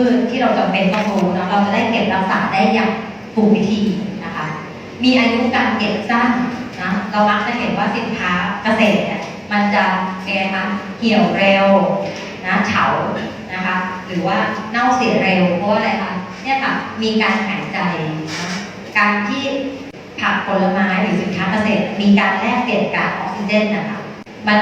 พืชที่เราจำเป็นต้องรู้นะเราจะได้เก็บรักษาได้อย่างถูกวิธีนะคะ มีอายุการเก็บสั้นนะเรามักจะเห็นว่าสินค้าเกษตรเนี่ยมันจะเป็นไงคะเหี่ยวเร็วนะเฉานะคะ หรือว่าเน่าเสียเร็วเพราะว่าอะไรคะเนี่ยค่ะมีการหายใจนะการที่ผักผลไม้หรือสินค้าเกษตร มีการแลกเปลี่ยนก๊าซออกซิเจนนะคะมัน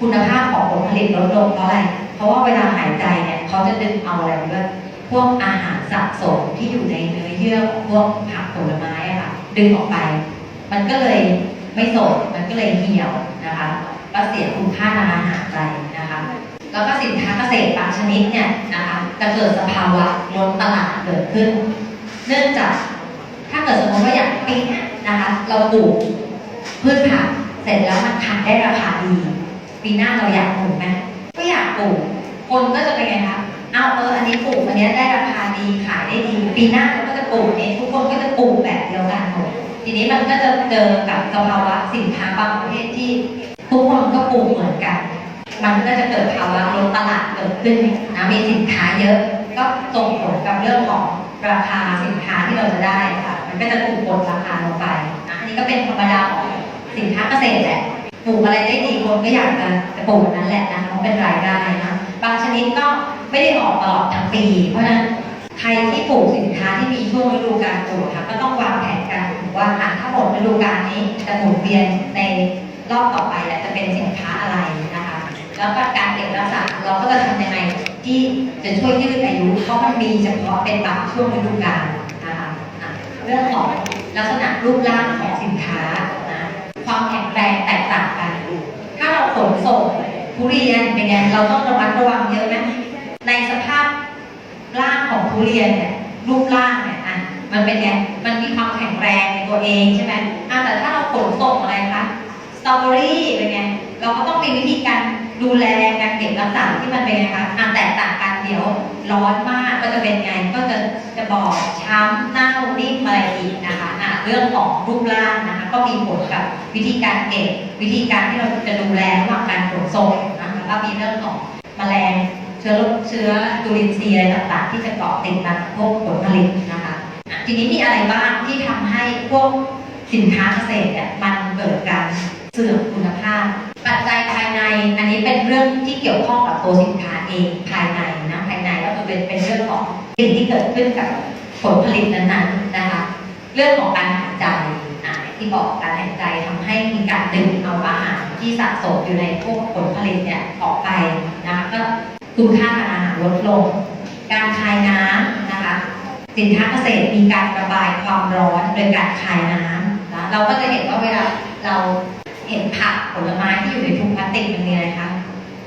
คุณภาพของผลผลิตลดลงเพราะอะไร เพราะว่าเวลาหายใจเนี่ย เขาจะดึงเอาอะไรด้วยพวกอาหารสะสมที่อยู่ในเนื้อเยื่อพวกผักผลไม้อะค่ะดึงออกไป มันก็เลยไม่สดมันก็เลยเหี่ยวนะคะก็เสียคุณค่าทางอาหารไปนะคะ แล้วก็สินค้าเกษตรบางชนิดเนี่ยนะคะจะเกิดสภาวะล้นตลาดเกิดขึ้น เนื่องจากถ้าเกิดสมมติว่าอย่างปีนี้นะคะ เราปลูกพืชผักเสร็จแล้วมันขายได้ราคาดี ปีหน้าเราอยากปลูกไหมก็อยากปลูกคนก็จะเป็นไงคะ เอาเอออันนี้ปลูกอันนี้ได้ราคาดีขายได้ดีปีหน้าเราก็จะปลูกนี้ทุกคนก็จะปลูกแบบเดียวกันหมดทีนี้มันก็จะเจอกับสภาวะสินค้าบางประเภทที่ทุกคนก็ปลูกเหมือนกัน มันก็จะเกิดภาวะล้นตลาดเกิดขึ้นนะมีสินค้าเยอะ ก็ส่งผลกับเรื่องของราคาสินค้าที่เราจะได้ค่ะ มันก็จะถูกกดราคาลงไปนะอันนี้ก็เป็นธรรมดาของสินค้าเกษตรแหละปลูกอะไรได้ดีคนก็อยากจะปลูกนนั้นแหละนะเพราะเป็นรายได้นะบางชนิดก็ ไม่ได้ออกตลอดทั้งปี เพราะฉะนั้นใครที่ปลูกสินค้าที่มีช่วงฤดูกาลปลูกค่ะก็ต้องวางแผนกันว่าอะถ้าหมดฤดูกาลนี้จะหมุนเวียนในรอบต่อไปแหละจะเป็นสินค้าอะไรนะคะ แล้วก็การเก็บรักษาเราก็จะทำยังไงที่จะช่วยยืดอายุเพราะมันมีเฉพาะเป็นบางช่วงฤดูกาลนะคะอะเรื่องของลักษณะรูปร่างของสินค้านะความแข็งแรงแตกต่างกัน ถ้าเราขนส่งทุเรียนเป็นไงเราต้องระมัดระวังเยอะไหม ในสภาพร่างของทุเรียนเนี่ยรูปร่างเนี่ยอะมันเป็นไงมันมีความแข็งแรงในตัวเองใช่ไหมอะแต่ถ้าเราขนส่งอะไรคะสตรอเบอรี่เป็นไงเราก็ต้องมีวิธีการดูแลการเก็บรักษาที่มันเป็นไงคะอะแตกต่างกันเดี๋ยวร้อนมากก็จะเป็นไงก็จะจะบอบช้ำเน่านิ่มอะไรอีกนะคะอะเรื่องของรูปร่างนะคะก็มีผลกับวิธีการเก็บวิธีการที่เราจะดูแลระหว่างการขนส่งนะคะก็มีเรื่องของแมลง เชื้อโรคเชื้อจุลินทรีย์อะไรต่างๆที่จะเกาะติดมาพวกผลผลิตนะคะ ทีนี้มีอะไรบ้างที่ทำให้พวกสินค้าเกษตรเนี่ยมันเกิดการเสื่อมคุณภาพ ปัจจัยภายในอันนี้เป็นเรื่องที่เกี่ยวข้องกับตัวสินค้าเองภายในนะภายในก็คือเป็นเป็นเรื่องของสิ่งที่เกิดขึ้นกับผลผลิตนั้นๆนะคะ เรื่องของการหายใจที่บอกการหายใจทำให้มีการดึงเอาอาหารที่สะสมอยู่ในพวกผลผลิตเนี่ยออกไปนะคะก็ คุณค่าทางอาหารลดลง การคายน้ำนะคะ สินค้าเกษตรมีการระบายความร้อนโดยการคายน้ำนะเราก็จะเห็นว่าเวลาเราเห็นผักผลไม้ที่อยู่ในถุงพลาสติกมันมีอะไรคะ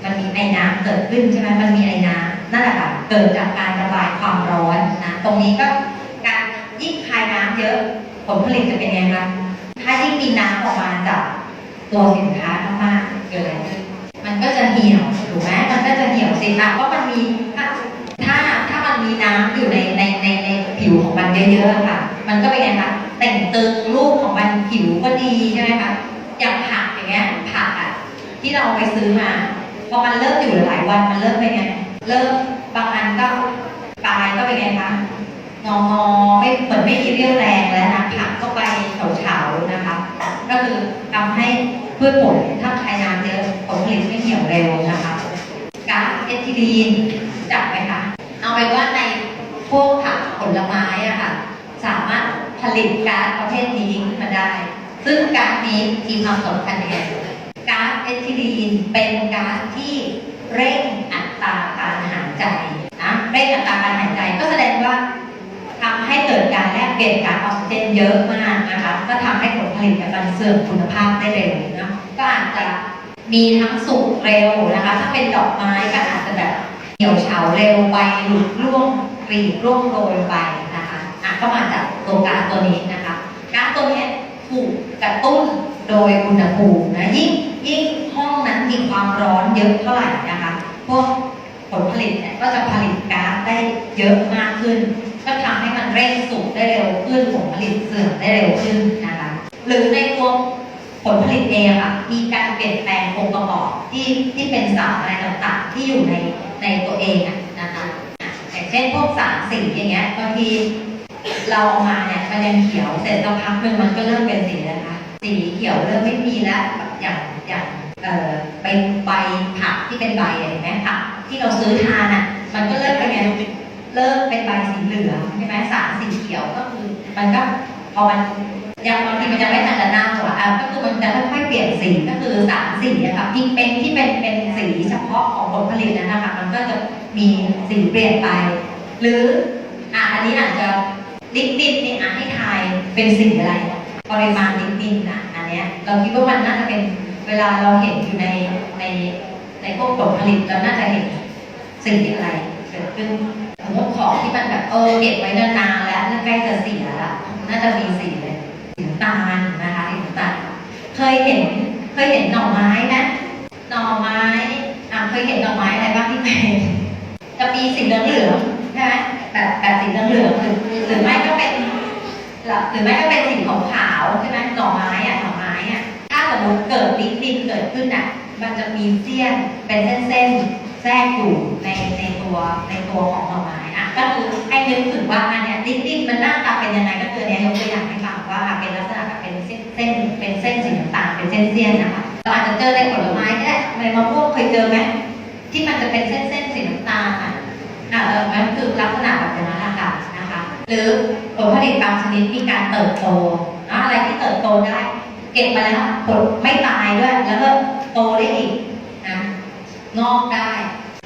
มันมีไอ้น้ำเกิดขึ้นใช่ไหมมันมีไอ้น้ำนั่นแหละค่ะเกิดจากการระบายความร้อนนะตรงนี้ก็การยิ่งคายน้ำเยอะผลผลิตจะเป็นยังไงคะถ้ายิ่งมีน้ำออกมาจากตัวสินค้ามากๆเกิดอะไรขึ้นมันก็จะเหี่ยว ถูกไหมมันก็จะเหี่ยวสิอะเพราะมันมีถ้าถ้ามันมีน้ำอยู่ในในในในผิวของมันเยอะๆค่ะ มันก็เป็นไงคะแต่งตึงรูปของมันผิวก็ดีใช่ไหมคะอย่างผักอย่างเงี้ยผักอะที่เราไปซื้อมาพอมันเริ่มอยู่หลายวันมันเริ่มเป็นไงเริ่มบางอันก็ปลายก็เป็นไงคะงองอไม่เหมือนไม่มีเรี่ยวแรงแล้วนะผักก็ไปเฉาๆนะคะ ก็คือทำให้พืชผลถ้าใช้น้ำเยอะผลผลิตไม่เหี่ยวเร็วนะคะ ก๊าซเอทิลีนจักไหมคะเอาเป็นว่าในพวกผักผลไม้อะค่ะสามารถผลิตก๊าซประเภทนี้ขึ้นมาได้ ซึ่งก๊าซนี้มีความสำคัญยังไงก๊าซเอทิลีนเป็นก๊าซที่เร่งอัตราการหายใจนะเร่งอัตราการหายใจก็แสดงว่าทำให้เกิดการแลกเปลี่ยนก๊าซออกซิเจนเยอะมากนะคะก็ทำให้ผลผลิตมันเสื่อมคุณภาพได้เร็วนะก็อาจจะ มีทั้งสุกเร็วนะคะ ถ้าเป็นดอกไม้ก็อาจจะแบบเหี่ยวเฉาเร็วไปหลุดร่วงกรีดร่วงโรยไปนะคะอะก็มาจากตัวก๊าซตัวนี้นะคะก๊าซตัวนี้ถูกกระตุ้นโดยอุณหภูมินะยิ่งยิ่งห้องนั้นมีความร้อนเยอะเท่าไหร่นะคะพวกผลผลิตเนี่ยก็จะผลิตก๊าซได้เยอะมากขึ้น ก็ทำให้มันเร่งสุกได้เร็วขึ้นผลผลิตเสื่อมได้เร็วขึ้นนะคะหรือในตัว ผลผลิตเองอะค่ะมีการเปลี่ยนแปลงองค์ประกอบที่ที่เป็นสารอะไรต่างๆ ที่อยู่ในในตัวเองอะนะคะอย่างเช่นพวกสารสีอย่างเงี้ยบางทีเราเอามาเนี่ยมันยังเขียวเสร็จสักพักหนึ่งมันก็เริ่มเป็นสีนะคะ สีเขียวเริ่มไม่มีแล้วอย่างอย่างเอ่อเป็นใบผักที่เป็นใบอะเห็นไหมผักที่เราซื้อทานอะมันก็เริ่มเป็นไงเริ่มเป็นใบสีเหลืองใช่ไหมสารสีเขียวก็คือมันก็พอมัน ยังบางทีมันยังไม่ทันจะเน่าอะอะก็คือมันจะค่อยๆเปลี่ยนสีก็คือสารสีอะค่ะที่เป็นที่เป็นเป็นสีเฉพาะของผลผลิตนั้นนะคะมันก็จะมีสีเปลี่ยนไป หรืออะอันนี้อาจจะลิปตินนี่อะให้ทายเป็นสีอะไรปริมาณลิปตินอะอันเนี้ยเราคิดว่ามันน่าจะเป็นเวลาเราเห็นอยู่ในในในพวกผลผลิตเราน่าจะเห็นสีอะไรเกิดขึ้นสมมติของที่มันแบบเออเก็บไว้นานๆแล้วใกล้จะเสียแล้วน่าจะมีสีเลย ตาลนะคะสีน้ำตาลเคยเห็นเคยเห็นหน่อไม้ไหมหน่อไม้อะเคยเห็นหน่อไม้อะไรบ้างที่เป็นจะมีสีเหลืองใช่ไหมแบบแบบสีเหลืองหรือหรือไม่ก็เป็นหรือไม่ก็เป็นสีขาวใช่ไหมหน่อไม้อะหน่อไม้อะถ้าสมมติเกิดลิปดินเกิดขึ้นอะมันจะมีเสี้ยนเป็นเส้นๆแทรกอยู่ในในตัวในตัวของหน่อไม้อะก็คือให้นึกถึงว่าอันเนี้ยลิปดินมันหน้าตาเป็นยังไงก็คือเนี้ยยกตัวอย่างให้ฟัง เป็นเส้นเส้นเป็นเส้นสีน้ำตาลเป็นเส้นเสี้ยนนะคะเราอาจจะเจอในผลไม้ก็ได้ในมะม่วงเคยเจอไหมที่มันจะเป็นเส้นๆสีน้ำตาลอะอะเออมันคือลักษณะแบบนั้นนะคะนะคะ หรือผลผลิตบางชนิดมีการเติบโตอะไรที่เติบโตได้ เก็บมาแล้วผลไม่ตายด้วย แล้วก็โตได้อีกนะงอกได้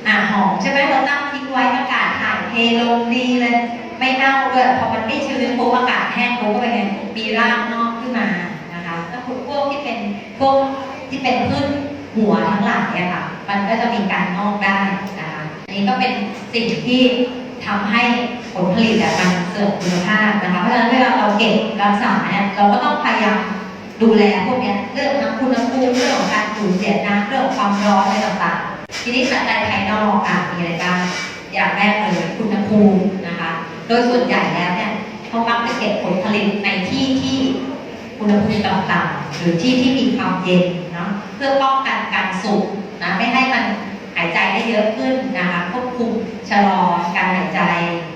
อะหอมใช่ไหมเราตั้งทิ้งไว้อากาศถ่ายเทลงดีเลย ไม่เน่าด้วยพอมันไม่ชื้นปุ๊บอากาศแห้งปุ๊บก็เป็นไงมีรากงอกขึ้นมานะคะก็คือพวกที่เป็น พวกที่เป็นพืชหัวทั้งหลายอะค่ะ มันก็จะมีการงอกได้นะคะอันนี้ก็เป็นสิ่งที่ทำให้ผลผลิตมันเสื่อมคุณภาพนะคะ เพราะฉะนั้นเวลาเราเก็บรักษาเนี่ยเราก็ต้องพยายามดูแลพวกนี้เรื่องทั้งคุณภูมิเรื่องของการสูญเสียน้ำเรื่องของความร้อนอะไรต่างๆ ทีนี้ปัจจัยภายนอกอะมีอะไรบ้างอย่างแรกเลยคุณภูมินะคะ โดยส่วนใหญ่แล้วเนี่ยเขามักจะเก็บผลผลิตในท ณหภูมิต่ำๆหรือที่ที่มีความเย็นเนาะเพื่อป้องกันการสุกนะไม่ให้มันหายใจได้เยอะขึ้นนะคะควบคุมชะลอการหายใจ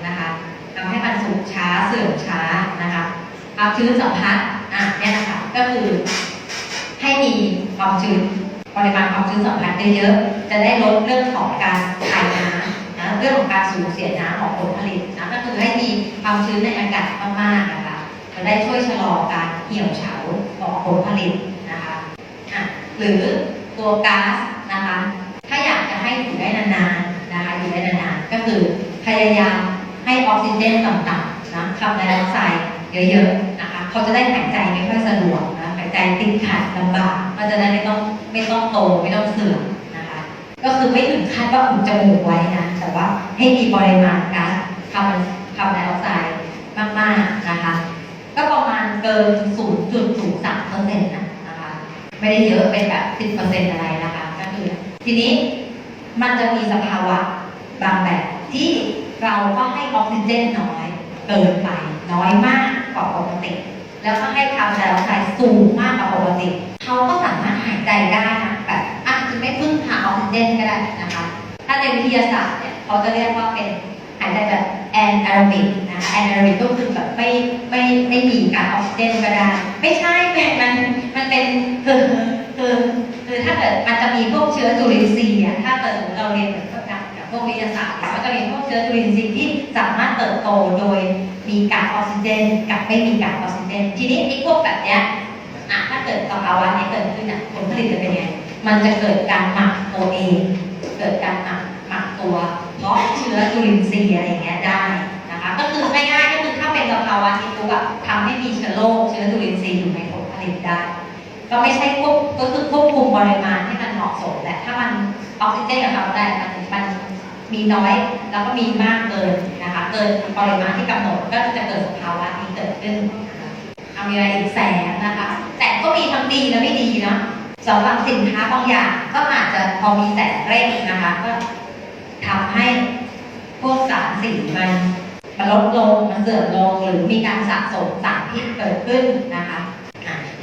นะคะทำให้มันสุกช้าเสื่อมช้านะคะความชื้นสัมผัสอะเนี่ยนะคะก็คือให้มีความชื้นปริมาณความชื้นสัมผัสเยอะๆจะได้ลดเรื่องของการถ่ายน้ำนะเรื่องของการสูญเสียน้ำของผลผลิตนะก็คือให้มีความชื้นในอากาศมากๆนะคะ ได้ช่วยชะลอการเหี่ยวเฉาของผลผลิตนะคะะหรือตัวก๊าซนะคะ ถ้าอยากจะให้อยู่ได้นานๆนะคะอยู่ได้นานๆก็คือพยายามให้ออกซิเจนต่ำๆนะคาร์บอนไดออกไซด์เยอะๆนะคะเขาจะได้หายใจไม่ค่อยสะดวกนะหายใจติดขัดลำบากก็จะได้ไม่ต้องไม่ต้องโตไม่ต้องเสื่อมนะคะก็คือไม่ถึงขั้นว่าอุดจมูกไว้นะแต่ว่าให้มีปริมาณก๊าซคาร์บอนคาร์บอนไดออกไซด์มากๆนะคะ ก็ประมาณเกิน 0.03เปอร์เซ็นต์นะคะ ไม่ได้เยอะเป็นแบบ 10เปอร์เซ็นต์อะไรนะคะ ก็คือทีนี้มันจะมีสภาวะบางแบบที่เราก็ให้ออกซิเจนน้อย เกินไปน้อยมากกว่าปกติ แล้วก็ให้คาร์บอนไดออกไซด์สูงมากกว่าปกติ เขาก็สามารถหายใจได้นะแบบอาจจะไม่พึ่งพาออกซิเจนก็ได้นะคะ ถ้าในวิทยาศาสตร์เนี่ยเขาจะเรียกว่าเป็นหายใจแบบ แอนแอโรบิกนะแอนแอโรบิกก็คือแบบไม่ไม่ไม่มีการออกซิเจนก็ได้ไม่ใช่แม่มันมันเป็นคือคือคือถ้าเกิดมันจะมีพวกเชื้อจุลินทรีย์อะถ้าเกิดเราเรียนเหมือนกับกับพวกวิทยาศาสตร์เนี่ยก็จะมีพวกเชื้อจุลินทรีย์ที่สามารถเติบโตโดยมีการออกซิเจนกับไม่มีการออกซิเจนทีนี้ไอ้พวกแบบเนี้ยอะถ้าเกิดสภาวะนี้เกิดขึ้นอะผลผลิตจะเป็นยังไงมันจะเกิดการหมักตัวเอง เกิดการหมักหมักตัว เพาะเชื้อจุลินทรีย์อะไรอย่างเงี้ยได้นะคะ ก็คือง่ายๆก็คือถ้าเป็นสภาวะนี้ปุ๊บอะทำให้มีเชื้อโรคเชื้อจุลินทรีย์อยู่ในผลผลิตได้ ก็ไม่ใช่ควบก็คือควบคุมปริมาณให้มันเหมาะสมแหละถ้ามันออกซิเจนกับคาร์บอนไดออกไซด์มันมีน้อยแล้วก็มีมากเกินนะคะ เกินปริมาณที่กำหนดก็จะเกิดสภาวะนี้เกิดขึ้นเอามีอะไรอีกแสงนะคะ แต่ก็มีทั้งดีและไม่ดีเนาะสำหรับสินค้าบางอย่างก็อาจจะพอมีแสงเร่งนะคะ ก็ ทำให้พวกสารสีมันมันลดลงมันเสื่อมลงหรือมีการสะสมสารพิษเกิดขึ้นนะคะ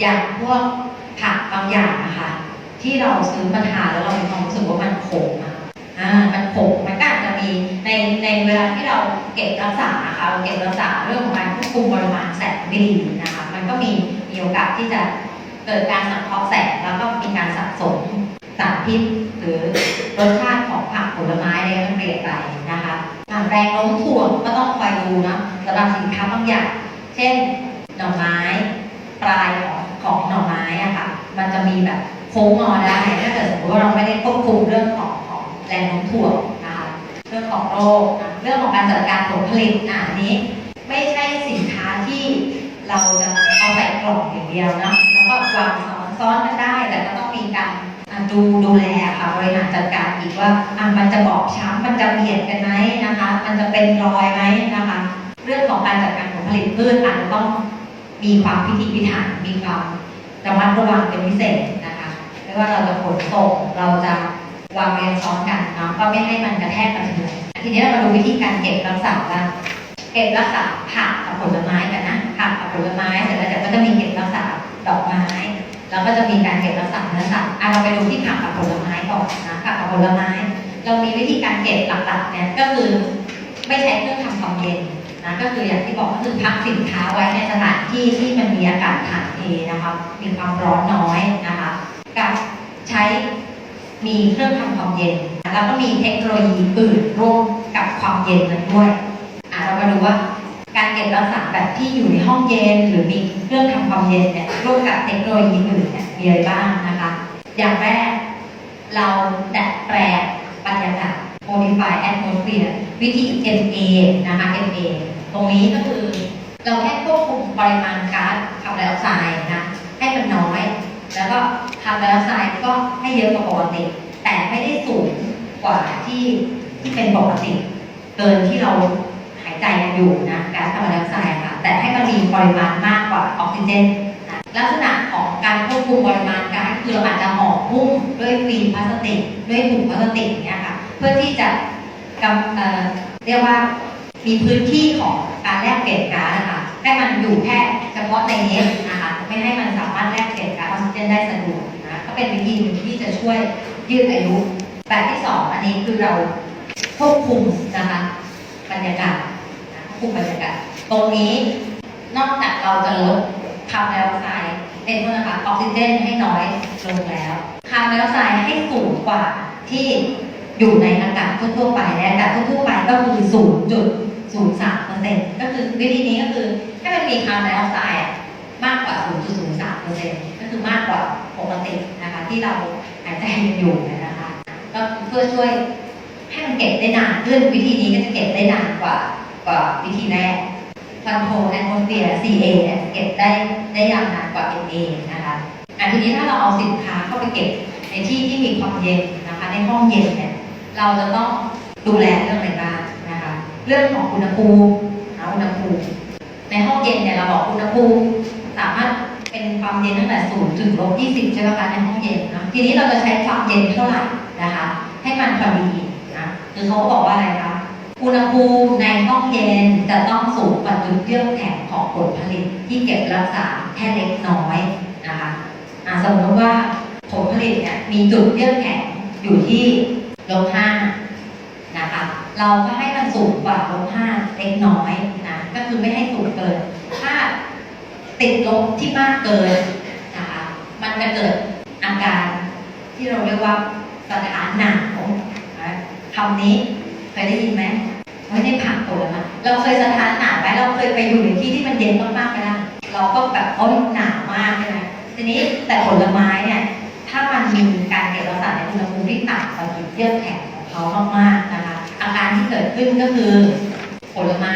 อย่างพวกผักบางอย่างนะคะที่เราซื้อมาทานแล้วเรามีความรู้สึกว่ามันขมอ่ามันขมมันก็อาจจะมีในในเวลาที่เราเก็บรักษานะคะเราเก็บรักษาเรื่องของการควบคุมปริมาณแสงไม่ดีนะคะ มันก็มีมีโอกาสที่จะเกิดการสังเคราะห์แสงแล้วก็มีการสะสม สารพิษหรือรสชาติของผักผลไม้เนี่ยมันเปลี่ยนไปนะคะอะแรงโน้มถ่วงก็ต้องคอยดูนะสำหรับสินค้าบางอย่าง เช่นหน่อไม้ ปลายของของหน่อไม้อะค่ะมันจะมีแบบโค้งงอได้ถ้าเกิดสมมติว่าเราไม่ได้ควบคุมเรื่องของของแรงโน้มถ่วงนะคะเรื่องของโรคนะเรื่องของการจัดการผลผลิตอะอันนี้ ไม่ใช่สินค้าที่เราจะเอาใส่กล่องอย่างเดียวนะแล้วก็วางซ้อนซ้อนกันได้แต่ก็ต้องมีการ ดูดูแลค่ะบริหารจัดการอีกว่าอะมันจะบอบช้ำมันจะเบียดกันไหมนะคะ มันจะเป็นรอยไหมนะคะ เรื่องของการจัดการผลผลิตพืชอาจจะต้องมีความพิถีพิถันมีความระมัดระวังเป็นพิเศษนะคะไม่ว่าเราจะขนส่งเราจะวางเรียงซ้อนกันเนาะก็ไม่ให้มันกระแทกกระเทือนทีนี้เรามาดูวิธีการเก็บรักษาบ้างเก็บรักษาผักกับผลไม้กันนะผักกับผลไม้เสร็จแล้วเดี๋ยวก็จะมีเก็บรักษาดอกไม้ แล้วก็จะมีการเก็บรักษาเนื้อสัตว์อะเราไปดูที่ผักกับผลไม้ก่อนนะผักกับผลไม้ เรามีวิธีการเก็บหลักๆเนี่ยก็คือไม่ใช้เครื่องทำความเย็นนะก็คืออย่างที่บอกก็คือพักสินค้าไว้ในสถานที่ที่มันมีอากาศถ่ายเทนะคะมีความร้อนน้อยนะคะกับใช้มีเครื่องทำความเย็น แล้วก็มีเทคโนโลยีอื่นร่วมกับความเย็นนั้นด้วยอะเรามาดูว่า การเก็บรักษาแบบที่อยู่ในห้องเย็น หรือมีเครื่องทำความเย็นเนี่ยร่วมกับเทคโนโลยีอื่นเนี่ยมีอะไรบ้างนะคะ อย่างแรก เราดัดแปลงบรรยากาศ modify atmosphere วิธี MA นะคะ MA ตรงนี้ก็คือเราแค่ควบคุมปริมาณก๊าซคาร์บอนไดออกไซด์นะให้มันน้อย แล้วก็คาร์บอนไดออกไซด์ก็ให้เยอะกว่าปกติ แต่ไม่ได้สูงกว่าที่ที่เป็นปกติ เกินที่เรา หายใจกันอยู่นะก๊าซคาร์บอนไดออกไซด์ค่ะ แต่ให้มันมีปริมาณมากกว่าออกซิเจนนะลักษณะของการควบคุมปริมาณก๊าซคือเราอาจจะห่อหุ้มด้วยฟิล์มพลาสติก ด้วยถุงพลาสติกเงี้ยค่ะ เพื่อที่จะกำเอ่อเรียกว่ามีพื้นที่ของการแลกเปลี่ยนก๊าซนะคะ ให้มันอยู่แค่เฉพาะในนี้นะคะ ไม่ให้มันสามารถแลกเปลี่ยนก๊าซออกซิเจนได้สะดวกนะ ก็เป็นวิธีหนึ่งที่จะช่วยยืดอายุ แบบที่สองอันนี้คือเราควบคุมนะคะบรรยากาศ คุมบรรยากาศตรงนี้นอกจากเราจะลดคาร์บอนไดออกไซด์เป็นเมื่อคะออกซิเจนให้น้อยลงแล้วคาร์บอนไดออกไซด์ให้สูงกว่าที่อยู่ในอากาศทั่วๆไปในอากาศทั่วๆไปก็คือ 0.03เปอร์เซ็นต์ก็คือวิธีนี้ก็คือให้มันมีคาร์บอนไดออกไซด์มากกว่า 0.03เปอร์เซ็นต์ก็คือมากกว่าปกตินะคะที่เราหายใจกันอยู่นะคะก็เพื่อช่วยให้มันเก็บได้นานขึ้นวิธีนี้ก็จะเก็บได้นานกว่า กว่าวิธีแรกคอนโทแอ m โม s เ h e r e CA เนี่ยเก็บได้ได้ยาวนานกว่า NA นะคะอันทีนี้ถ้าเราเอาสินค้าเข้าไปเก็บในที่ที่มีความเย็นนะคะ ในห้องเย็นเนี่ยเราจะต้องดูแลเรื่องอะไรบ้างนะคะ เรื่องของอุณหภูมินะอุณหภูมิ ในห้องเย็นเนี่ยเราบอกอุณหภูมิสามารถเป็นความเย็นตั้งแต่ศูนย์ถึงลบยี่สิบใช่ไหมคะในห้องเย็นนะทีนี้เราจะใช้ความเย็นเท่าไหร่นะคะ ให้มันพอดีนะคือเขาบอกว่าอะไรคะ อุณหภูมิในห้องเย็นจะต้องสูงกว่าจุดเยือกแข็งของผลผลิตที่เก็บรักษาแค่เล็กน้อยนะคะสมมติว่าผลผลิตเนี่ยมีจุดเยือกแข็งอยู่ที่ลบห้านะคะเราก็ให้มันสูงกว่าลบห้าเล็กน้อยนะก็คือไม่ให้สูงเกิน ถ้าติดลบที่มากเกินนะคะมันจะเกิดอาการที่เราเรียกว่าสถานหนาวคำนี้เคยได้ยินไหม ไม่ได้ผักผลไม้เราเคยสถานหนาวไหมเราเคยไปอยู่ในที่ที่มันเย็นมากๆไหมล่ะเราก็แบบโอ้ยหนาวมากใช่ไหมทีนี้แต่ผลไม้เนี่ยถ้ามันมีการเก็บรักษาในอุณหภูมิที่ต่ำกว่าจุดเยือกแข็งของเขามากๆนะคะ อาการที่เกิดขึ้นก็คือผลไม้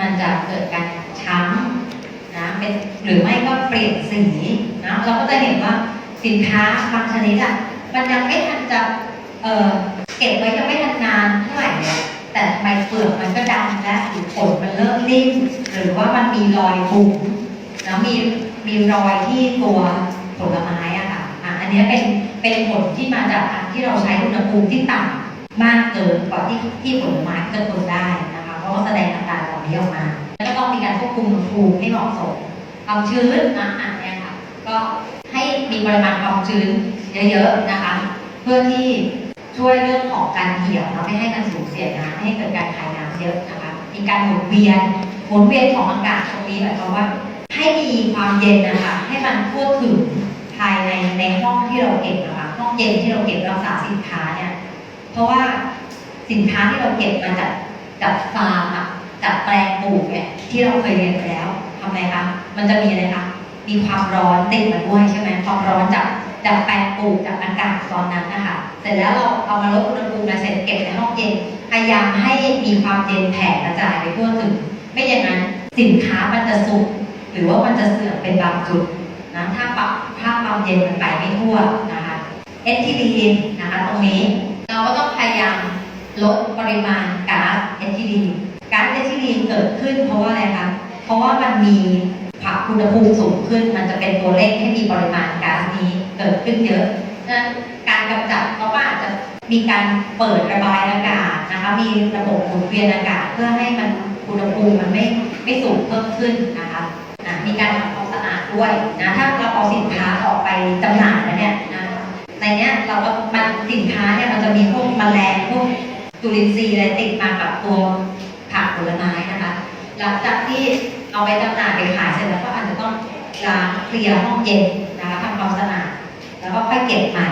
มันจะเกิดการช้ำนะเป็นหรือไม่ก็เปลี่ยนสีนะเราก็จะเห็นว่าสินค้าบางชนิดอะมันยังไม่ทันจะเออเก็บไว้ยังไม่ทันนานเท่าไหร่ แต่ทำไมเปลือกมันก็ดำและหรือผลมันเริ่มริ่มหรือว่ามันมีรอยบุ๋มแล้วมีมีรอยที่ตัวผลไม้อะค่ะอะ อันนี้เป็นเป็นผลที่มาจากการที่เราใช้อุณหภูมิที่ต่ำมากเกินกว่าที่ที่ผลไม้จะทนได้นะคะเพราะว่าแสดงอาการเหล่านี้ออกมา แล้วก็ต้องมีการควบคุมอุณหภูมิให้เหมาะสมความชื้นนะอันเนี้ยค่ะ ก็ให้มีปริมาณความชื้นเยอะๆนะคะ เพื่อที่ ช่วยเรื่องของการเหี่ยวเราไม่ให้มันสูญเสียน้ำไม่ให้เกิดการคายน้ำเยอะนะคะมีการหมุนเวียนหมุนเวียนของอากาศตรงนี้หมายความว่า ให้มีความเย็นนะคะให้มันทั่วถึงภายในในห้องที่เราเก็บนะคะห้องเย็นที่เราเก็บรักษาสินค้าเนี่ยเพราะว่าสินค้าที่เราเก็บมาจากจากฟาร์มอะจากแปลงปลูกเนี่ยที่เราเคยเรียนไปแล้วทำไงคะมันจะมีอะไรคะมีความร้อนติดมาด้วยใช่ไหมความร้อนจาก จากแปลงปลูกจากอากาศตอนนั้นนะคะเสร็จแล้วเราเอามาลดอุณหภูมิมาเสร็จเก็บในห้องเย็นพยายามให้มีความเย็นแผ่กระจายไปทั่วถึง ไม่อย่างนั้นสินค้ามันจะสุกหรือว่ามันจะเสื่อมเป็นบางจุดนะถ้าปรับถ้าความเย็นมันไปไม่ทั่วนะคะเอทิลีนนะคะตรงนี้เราก็ต้องพยายามลดปริมาณก๊าซเอทิลีนก๊าซเอทิลีนเกิดขึ้นเพราะว่าอะไรคะเพราะว่ามันมีผักอุณหภูมิสูงขึ้น มันจะเป็นตัวเลขให้มีปริมาณก๊าซนี้ เกิดขึ้นเยอะนการกำจัดเขาก็อาจจะมีการเปิดระบายอากาศนะคะมีระบบหมุนเวียนอากาศเพื่อให้มันอุณหภูมิมันไม่ไม่สูงเพิ่มขึ้นนะคะนะมีการทำความสะอาดด้วยนะถ้าเราเอาสินค้าออกไปจำหน่ายแล้วเนี่ยนะในเนี้ยเราก็มันสินค้าเนี่ยมันจะมีพวกแมลงพวกจุลินทรีย์อะไรติดมากับตัวผักผลไม้นะคะหลังจากที่เอาไปจำหน่ายไปขายเสร็จแล้วก็อาจจะต้องล้างเคลียร์ห้องเย็นนะคะทำความสะอาด แล้วก็ค่อยเก็บใหม่